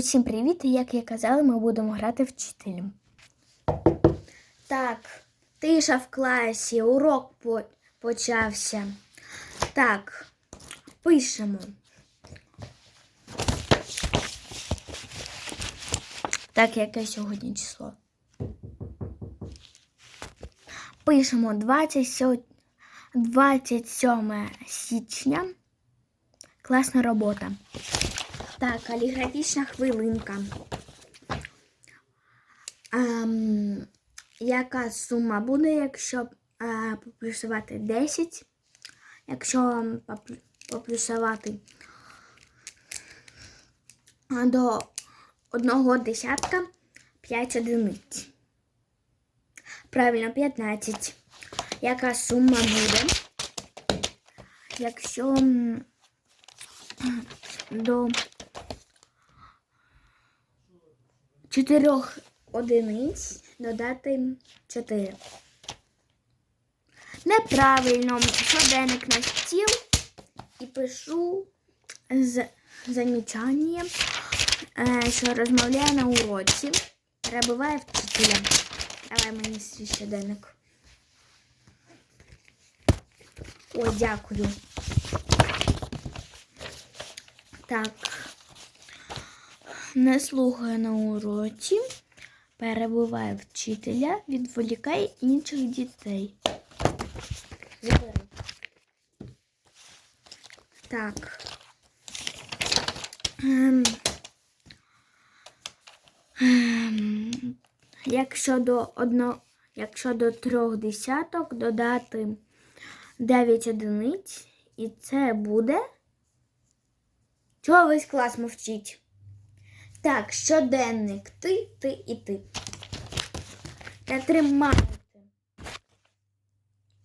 Усім привіт! Як я казала, ми будемо грати вчителем. Так, тиша в класі, урок по- почався. Так, пишемо. Так, яке сьогодні число? Пишемо 27, 27 січня. Класна робота. Так, каліграфічна хвилинка. Ем, яка сума буде, якщо е, поплюсувати 10? Якщо поплюсувати до одного десятка 5 одиниць. Правильно, 15. Яка сума буде? Якщо до чотирьох одиниць додати 4. Неправильно щоденник на стіл і пишу з замічанням, е, що розмовляє на уроці, перебуває вчителя. Давай мені свій щоденник. О, дякую. Так. Не слухає на уроці, перебуває вчителя, відволікає інших дітей. Забери. Так. Ем. Ем. Якщо до одно, якщо до трьох десяток додати 9 одиниць, і це буде. Чого весь клас мовчить? Так, щоденник. Ти, ти і ти. Та тримайте.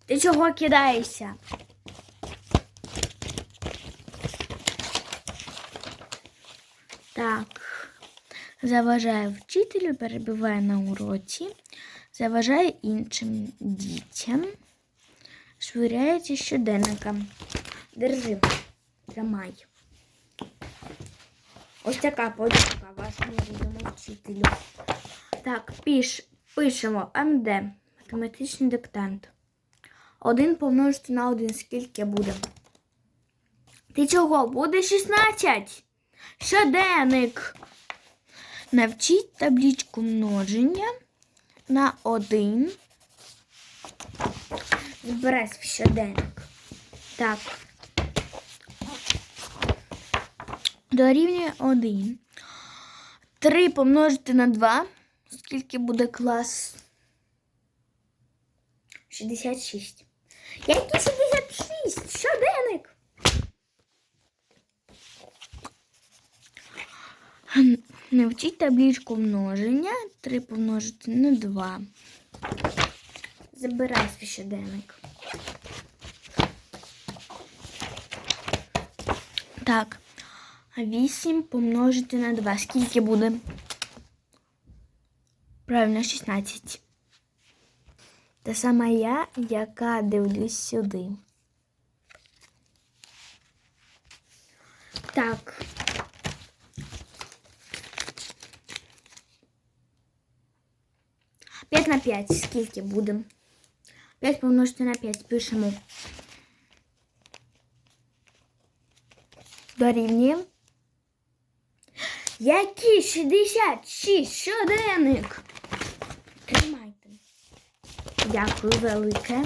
Ти чого кидаєшся? Так. Заважає вчителю, перебиває на уроці, заважає іншим дітям, швиряється щоденником. Держи, тримай. Ось така подяка вашому рідному вчителю. Так, піш, пишемо МД, математичний диктант. Один помножити на один, скільки буде? Ти чого? Буде 16. Щоденник. Навчіть табличку множення на 1. Збирай свій щоденник. Так. Дорівнює 1. 3 помножити на 2. Скільки буде клас? 66. Який 66? Щоденник. Не вчіть табличку множення. 3 помножити на 2. Забирай свій щоденник. Так. А 8 помножити на 2. Скільки буде? Правильно, 16. Та сама я, яка дивлюсь сюди. Так. П'ять на 5. Скільки буде? 5 помножити на 5. Пишемо. Дорівнює. Які 66 щоденник? Тримайте. Дякую велике.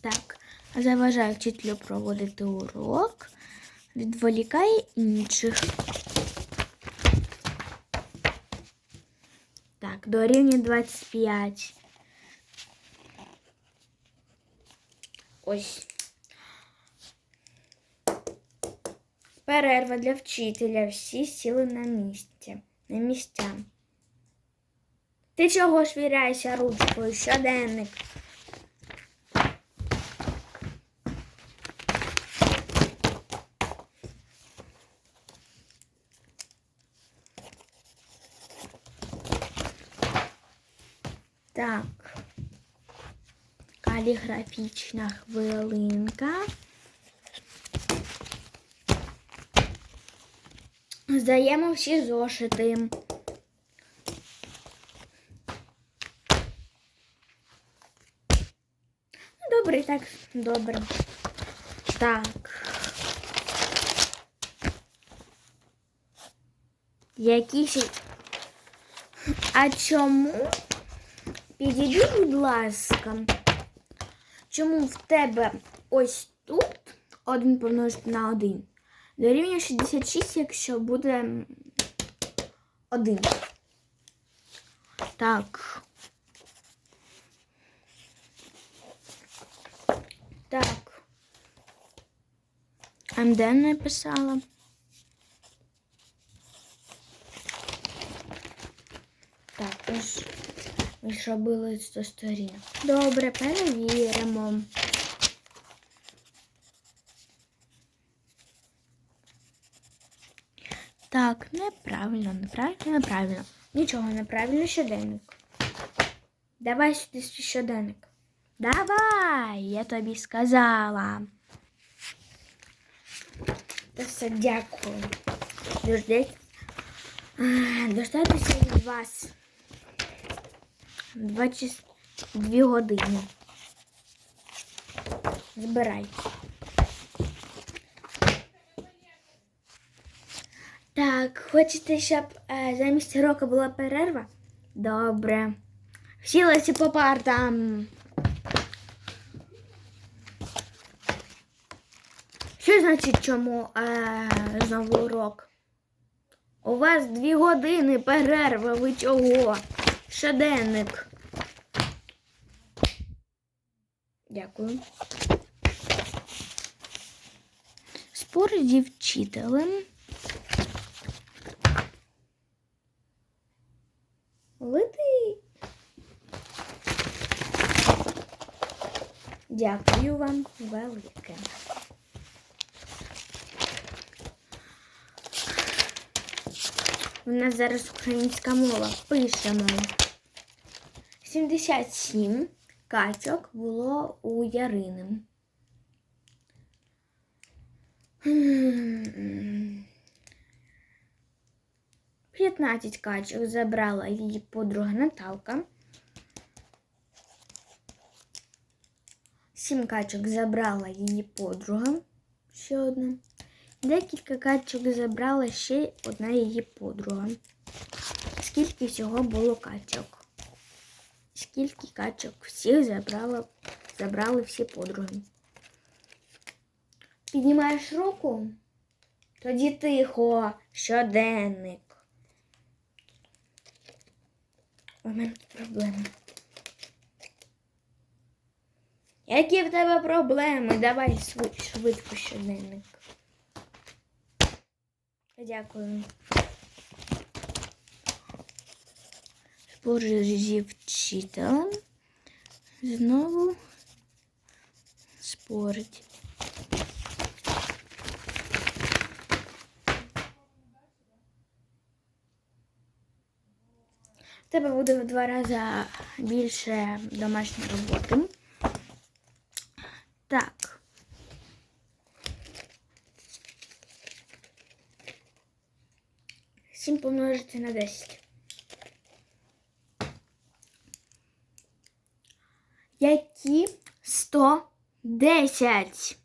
Так, заважаю вчителю проводити урок. Відволікає інших. Так, дорівнює 25. Ось. Перерва для вчителя. Всі сіли на місці. На місця. Ти чого швіряєшся ручкою? Щоденник. Так. Каліграфічна хвилинка. Здаємо всі зошити. Добре, так, добре. Так. Якісь. А чому? Підійди, будь ласка. Чому в тебе ось тут один помножити на один? Дорівнює 66, якщо буде один. Так. Так. Де написала? Так, ось ми ж робили 100 сторінок. Добре, перевіримо. Так, неправильно, неправильно, неправильно. Нічого неправильно, щоденник. Давай сюди щоденник. Давай, я тобі сказала. Та все, дякую. Дождись. А, Дождатися від вас. Два чис... Дві години. Збирай. Так, хочете, щоб е, замість року була перерва? Добре. Сілися по партам. Що значить чому е, знову урок? У вас дві години перерва, ви чого? Щоденник. Дякую. Спор зі вчителем. Дякую вам велике. У нас зараз українська мова. Пишемо. 77 качок було у Ярини. 15 качок забрала її подруга Наталка. 7 качок забрала її подруга. Ще одна. Декілька качок забрала ще одна її подруга. Скільки всього було качок? Скільки качок всіх забрала, забрали всі подруги? Піднімаєш руку? Тоді тихо, щоденник. У мене проблеми. Які в тебе проблеми? Давай швид- швидко щоденник. Дякую. Спор зі вчителем. Знову спорить. В тебе буде в два рази більше домашньої роботи. Так. Сім помножити на 10. Які 110?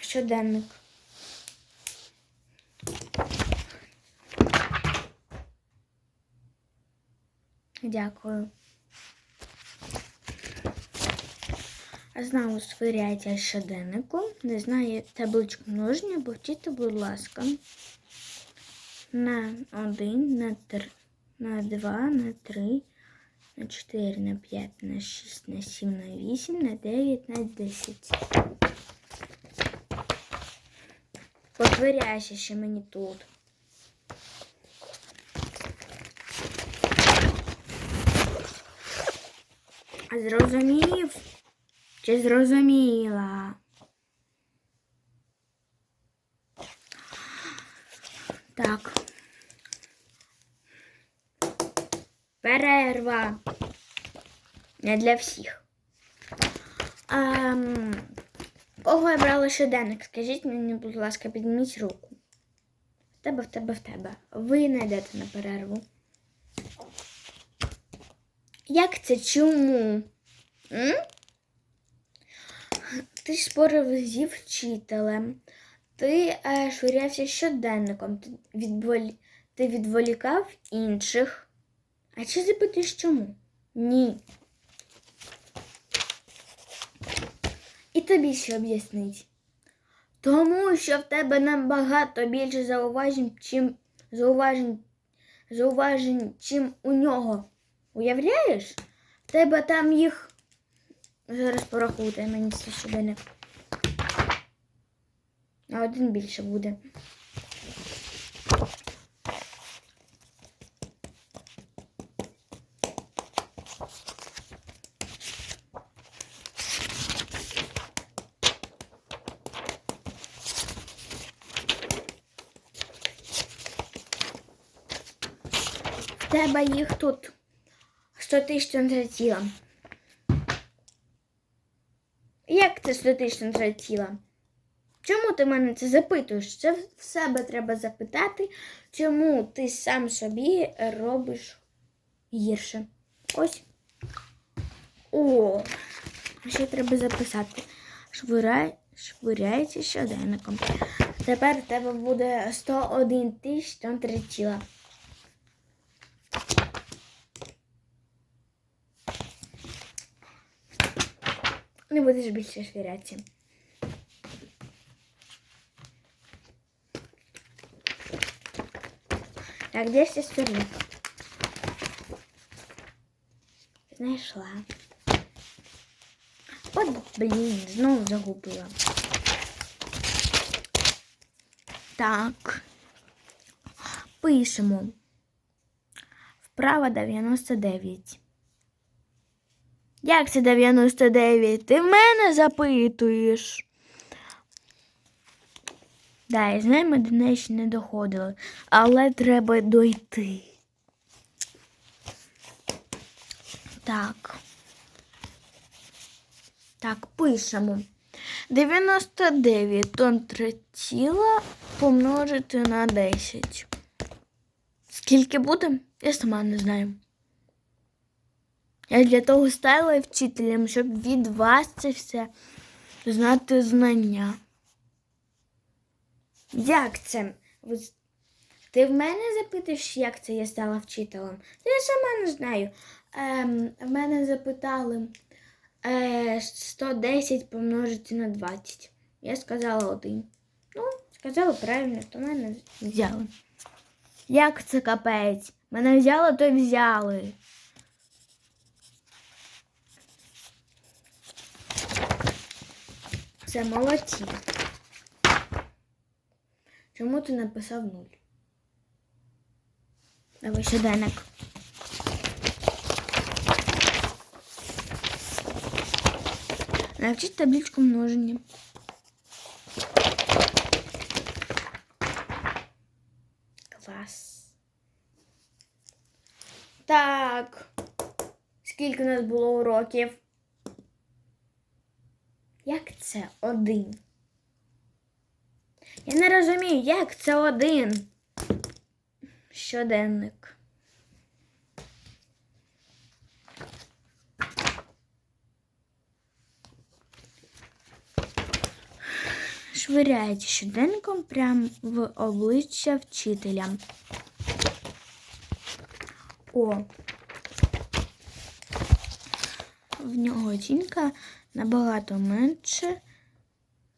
Щоденник. Дякую. Знову сверяйте щоденнику. Не знаю табличку множення, повчіть, будь ласка. На 1, на 3, на 2, на 3, на 4, на 5, на 6, на 7, на 8, на 9, на 10. Потворяйся ще мені тут. Зрозумів? Чи зрозуміла? Так. Перерва. Не для всіх. Ем, кого я брала щоденник? Скажіть мені, будь ласка, підніміть руку. В тебе, в тебе, в тебе. Ви не на перерву. Як це чому? М? Ти спорив зі вчителем. Ти е, швирявся щоденником. Ти, відволі... ти відволікав інших. А чи запитуєш чому? Ні. І тобі ще об'яснить. Тому що в тебе набагато більше зауважень, чим зауважень, зауважень, чим у нього. Уявляєш? В тебе там їх. Зараз порахуйте мені це щоденник. А один більше буде. В тебе їх тут 100 тисяч тіла. Як це 100 тисяч тіла? Чому ти мене це запитуєш? Це в себе треба запитати, чому ти сам собі робиш гірше. Ось. О, ще треба записати. Швиряй, швиряйся щоденником. Тепер в тебе буде 101 тисяч тонн тіла. Не будеш більше швирятися. Так, де ж сестринка? Знайшла. От, блін, знову загубила. Так. Пишемо. Вправа 99. Як це 99? Ти в мене запитуєш. Да, я знаю, ми до неї ще не доходили, але треба дойти. Так. Так, пишемо. 99 тонн тіла помножити на 10. Скільки буде? Я сама не знаю. Я для того стала вчителем, щоб від вас це все знати знання. Як це? Ти в мене запитуєш, як це я стала вчителем? Я сама не знаю. Ем, в мене запитали е, 110 помножити на 20. Я сказала один. Ну, сказала правильно, то мене взяли. Як це капець? Мене взяли, то взяли. Це молодці. Чому ти написав нуль? Давай щоденник. Навчіть табличку множення. Клас. Так. Скільки у нас було уроків? Як це один? Я не розумію, як це один. Щоденник. Швиряється щоденником прямо в обличчя вчителя. О. В нього оцінка набагато менше,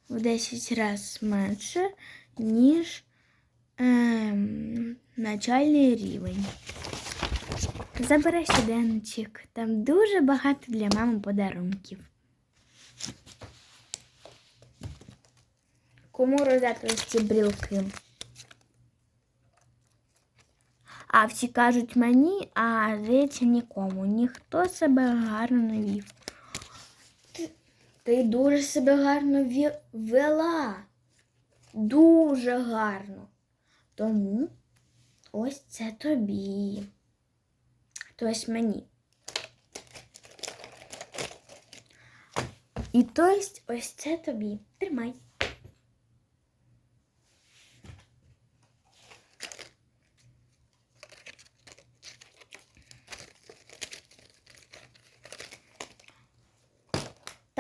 в 10 разів менше, ніж ем, начальний рівень. Забирай щоденничок. Там дуже багато для мами подарунків. Кому роздати ось ці брілки? А всі кажуть мені, а здається нікому. Ніхто себе гарно не вів. Ти дуже себе гарно вела. Дуже гарно. Тому ось це тобі. То ось мені. І то ось це тобі. Тримай.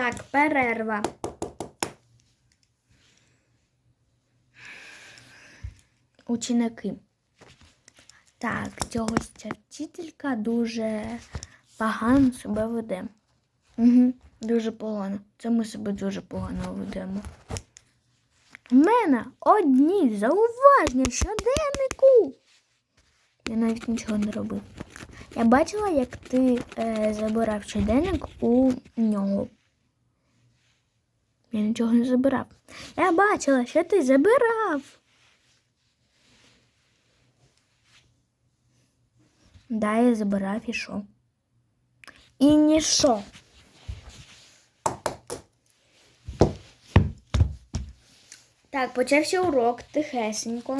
Так, перерва. Ученики. Так, цього вчителька дуже погано себе веде. Угу, дуже погано. Це ми себе дуже погано ведемо. У мене одні зауваження щоденнику. Я навіть нічого не робив. Я бачила, як ти е, забирав щоденник у нього. Я нічого не забирав. Я бачила, що ти забирав. Да, я забирав і що? І ні що. Так, почався урок тихесенько.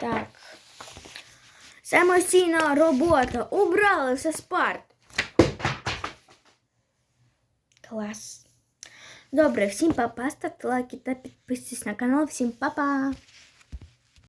Так. Самостійна робота. Убрали все з парт. Клас. Добре, всім па-па, ставте лайки та підписуйтесь на канал. Всім па-па!